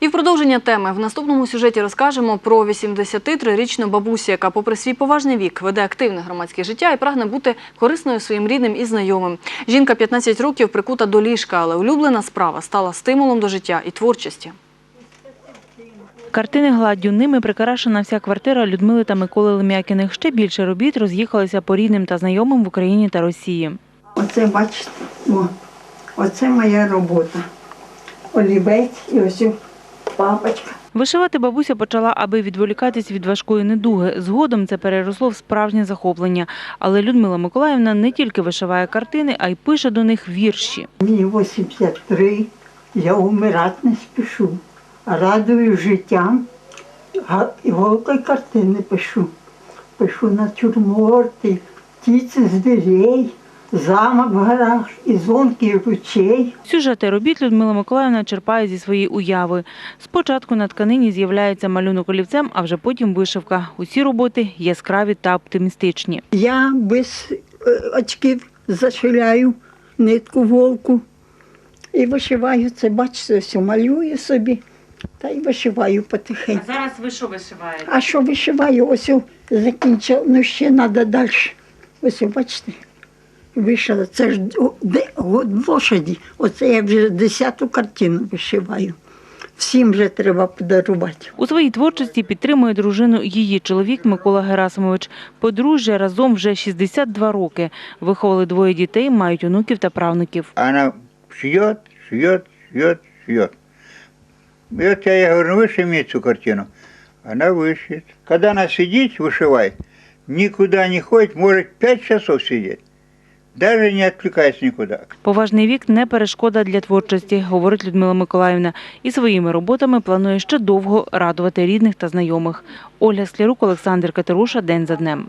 І в продовження теми в наступному сюжеті розкажемо про 83-річну бабусю, яка, попри свій поважний вік, веде активне громадське життя і прагне бути корисною своїм рідним і знайомим. Жінка 15 років прикута до ліжка, але улюблена справа стала стимулом до життя і творчості. Картини гладдю ними прикрашена вся квартира Людмили та Миколи Лем'якіних. Ще більше робіт роз'їхалися по рідним та знайомим в Україні та Росії. Оце бачите, о, оце моя робота. Олівець і ось папочка. Вишивати бабуся почала, аби відволікатись від важкої недуги. Згодом це переросло в справжнє захоплення. Але Людмила Миколаївна не тільки вишиває картини, а й пише до них вірші. Мені 83, я умирати не спішу. Радую життям, голкою картини пишу. Пишу натюрморти, птиці з дверей, замок в горах і зонки ручей. Сюжети робіт Людмила Миколаївна черпає зі своєї уяви. Спочатку на тканині з'являється малюнок олівцем, а вже потім вишивка. Усі роботи яскраві та оптимістичні. Я без е, очків зашиляю нитку волку і вишиваю це, бачите, все малюю собі та й вишиваю потихеньку. зараз ви що вишиваєте? А що вишиваю? Ось о, закінчила, ну ще треба далі. Ось, бачите, вишила. Це ж о, де, о, лошаді. Оце я вже десяту картину вишиваю. Всім вже треба подарувати. У своїй творчості підтримує дружину її чоловік Микола Герасимович. Подружжя разом вже 62 роки. Виховали двоє дітей, мають онуків та правнуків. Она шьет, шьет, шьет, шьет. И вот я ей говорю, ну вышей мне эту картину. Она вышьет. Когда она сидит, вышивает, никуда не ходит, может пять часов сидеть. Даже не отвлекаясь нікуди. Поважний вік не перешкода для творчості, говорить Людмила Миколаївна. І своїми роботами планує ще довго радувати рідних та знайомих. Ольга Склярук, Олександр Катеруша. День за днем.